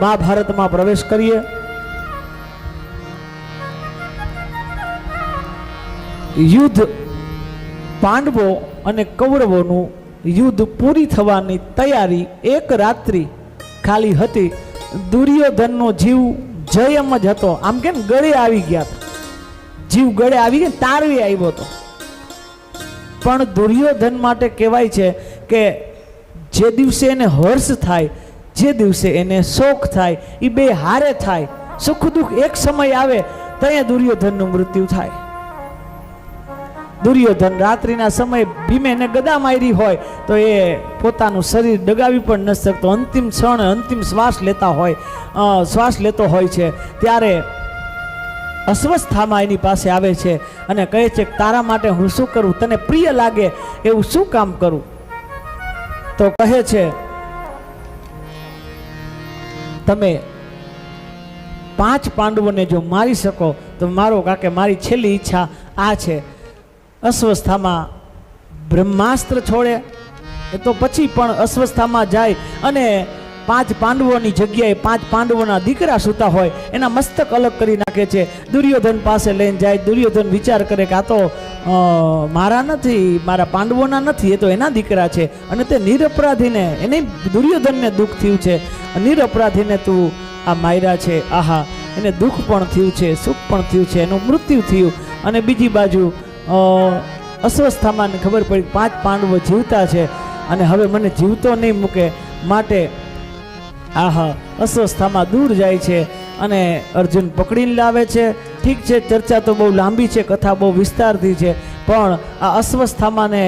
મહાભારતમાં પ્રવેશ કરીએ. યુદ્ધ પાંડવો અને કૌરવોનું યુદ્ધ પૂરી થવાની તૈયારી એક રાત્રિ ખાલી હતી. દુર્યોધનનો જીવ જયમ જ હતો. આમ કેમ? ગળે આવી ગયા જીવ ગળે આવી ગયા તારવી આવ્યો હતો. પણ દુર્યોધન માટે કહેવાય છે કે જે દિવસે એને હર્ષ થાય જે દિવસે એને શોખ થાય એ બે હારે થાય, સુખ દુઃખ એક સમય આવે ત્યાં દુર્યોધનનું મૃત્યુ થાય. દુર્યોધન રાત્રિના સમય ભીમેને ગદા મારી હોય, તો એ પોતાનું શરીર ડગાવી પણ ન શકતો. અંતિમ ક્ષણ, અંતિમ શ્વાસ લેતા હોય શ્વાસ લેતો હોય છે. ત્યારે અસ્વસ્થામાં એની પાસે આવે છે અને કહે છે કે, તારા માટે હું શું કરું? તને પ્રિય લાગે, એવું શું કામ કરું? તો કહે છે તમે પાંચ પાંડવોને જો મારી શકો, તો મારો કાકે મારી છેલ્લી ઈચ્છા આ છે. અસ્વસ્થામાં બ્રહ્માસ્ત્ર છોડે, એ તો પછી પણ અસ્વસ્થામાં જાય અને પાંચ પાંડવોની જગ્યાએ પાંચ પાંડવોના દીકરા સૂતા હોય, એના મસ્તક અલગ કરી નાખે છે. દુર્યોધન પાસે લઈને જાય, દુર્યોધન વિચાર કરે કે આ તો મારા નથી, મારા પાંડવોના નથી, એ તો એના દીકરા છે. અને તે નિરપરાધીને, એને દુર્યોધનને દુઃખ થયું છે. નિરપરાધીને તું આ માયરા છે, આહા, એને દુઃખ પણ થયું છે, સુખ પણ થયું છે, એનું મૃત્યુ થયું. અને બીજી બાજુ અસ્વસ્થામાં ખબર પડી પાંચ પાંડવો જીવતા છે. અને હવે મને જીવતો નહીં મૂકે, માટે આહા, અસ્વસ્થામાં દૂર જાય છે. અને અર્જુન પકડીને લાવે છે. ઠીક છે, ચર્ચા તો બહુ લાંબી છે, કથા બહુ વિસ્તારથી છે, પણ આ અસ્વસ્થામાંને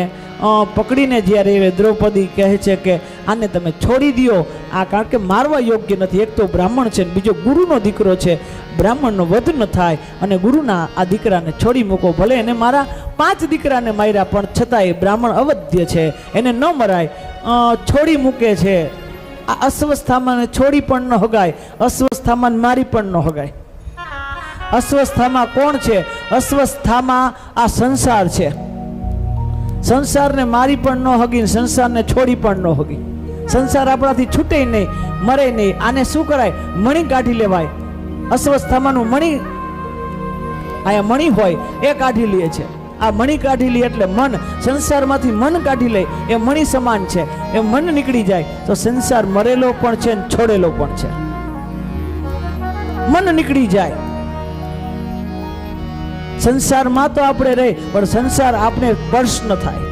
પકડીને જ્યારે દ્રૌપદી કહે છે કે આને તમે છોડી દ્યો, આ કારણ કે મારવા યોગ્ય નથી. એક તો બ્રાહ્મણ છે ને બીજો ગુરુનો દીકરો છે. બ્રાહ્મણનો વધ ન થાય અને ગુરુના આ દીકરાને છોડી મૂકો. ભલે એને મારા પાંચ દીકરાને માર્યા, પણ છતાંય બ્રાહ્મણ અવધ્ય છે. એને ન મરાય. છોડી મૂકે છે. આ અસ્વસ્થામાં છોડી પણ ન હગાય. અસ્વસ્થામાં મારી પણ ન હગાય. અસ્વસ્થામાં કોણ છે? અસ્વસ્થામાં આ સંસાર છે. સંસારને મારી પણ ન હગી સંસારને છોડી પણ ન હગી. સંસાર આપણાથી છૂટે નહીં, મરે નહીં. આને શું કરાય? મણી કાઢી લેવાય. અસ્વસ્થામાંનું મણી આયા મણી હોય, એ કાઢી લે છે. આ મણી કાઢી લે એટલે મન સંસારમાંથી મન કાઢી લે. એ મણી સમાન છે. એ મન નીકળી જાય. તો સંસાર મરેલો પણ છે ને છોડેલો પણ છે. મન નીકળી જાય. સંસારમાં તો આપણે રહી પણ સંસાર આપણે સ્પર્શ ન થાય.